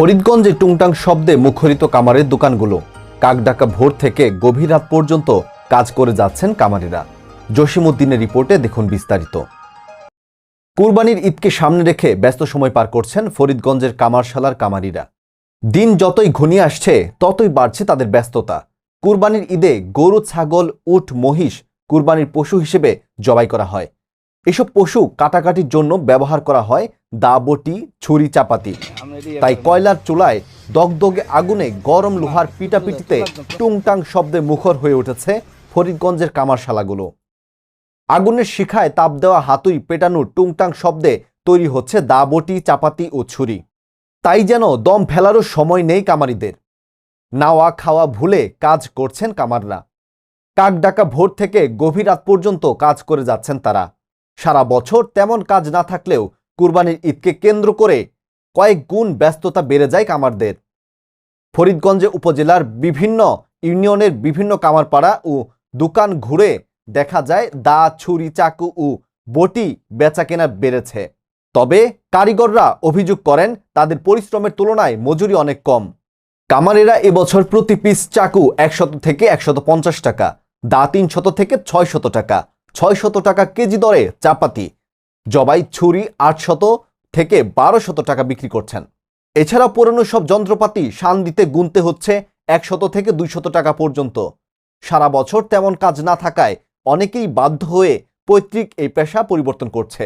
ফরিদগঞ্জে টুংটাং শব্দে মুখরিত কামারের দোকানগুলো। কাকডাকা ভোর থেকে গভীর রাত পর্যন্ত কাজ করে যাচ্ছেন কামারিরা। জসিমউদ্দিনের রিপোর্টে দেখুন বিস্তারিত। কুরবানির ঈদকে সামনে রেখে ব্যস্ত সময় পার করছেন ফরিদগঞ্জের কামারশালার কামারিরা। দিন যতই ঘনিয়ে আসছে, ততই বাড়ছে তাদের ব্যস্ততা। কুরবানির ঈদে গরু, ছাগল, উট, মহিষ কুরবানির পশু হিসেবে জবাই করা হয়। এসব পশু কাটাকাটির জন্য ব্যবহার করা হয় দা বটি ছুরি, চাপাতি। তাই কয়লার চুলায় দগদগে আগুনে গরম লোহার পিটাপিটিতে টুংটাং শব্দে মুখর হয়ে উঠেছে ফরিদগঞ্জের কামারশালাগুলো। আগুনের শিখায় তাপ দেওয়া হাতুই পেটানোর টুংটাং শব্দে তৈরি হচ্ছে দা বটি চাপাতি ও ছুরি। তাই যেন দম ফেলারও সময় নেই কামারিদের। নাওয়া খাওয়া ভুলে কাজ করছেন কামাররা। কাক ডাকা ভোর থেকে গভীর রাত পর্যন্ত কাজ করে যাচ্ছেন তারা। সারা বছর তেমন কাজ না থাকলেও কুরবানির ঈদকে কেন্দ্র করে কয়েক গুণ ব্যস্ততা বেড়ে যায় কামারদের। ফরিদগঞ্জে উপজেলার বিভিন্ন ইউনিয়নের বিভিন্ন কামারপাড়া ও দোকান ঘুরে দেখা যায় দা, ছুরি, চাকু ও বটি বেচাকেনা বেড়েছে। তবে কারিগররা অভিযোগ করেন, তাদের পরিশ্রমের তুলনায় মজুরি অনেক কম। কামারেরা এবছর প্রতি পিস চাকু একশত থেকে একশত টাকা, দা তিনশত থেকে ছয় শত টাকা ছয়শত টাকা কেজি দরে চাপাতি। জবাই, ছুরি আটশত থেকে বারোশত টাকা বিক্রি করছেন। এছাড়া পুরনো সব যন্ত্রপাতি সান দিতে গুনতে হচ্ছে একশত থেকে দুইশত টাকা পর্যন্ত। সারা বছর তেমন কাজ না থাকায় অনেকেই বাধ্য হয়ে পৈতৃক এই পেশা পরিবর্তন করছে।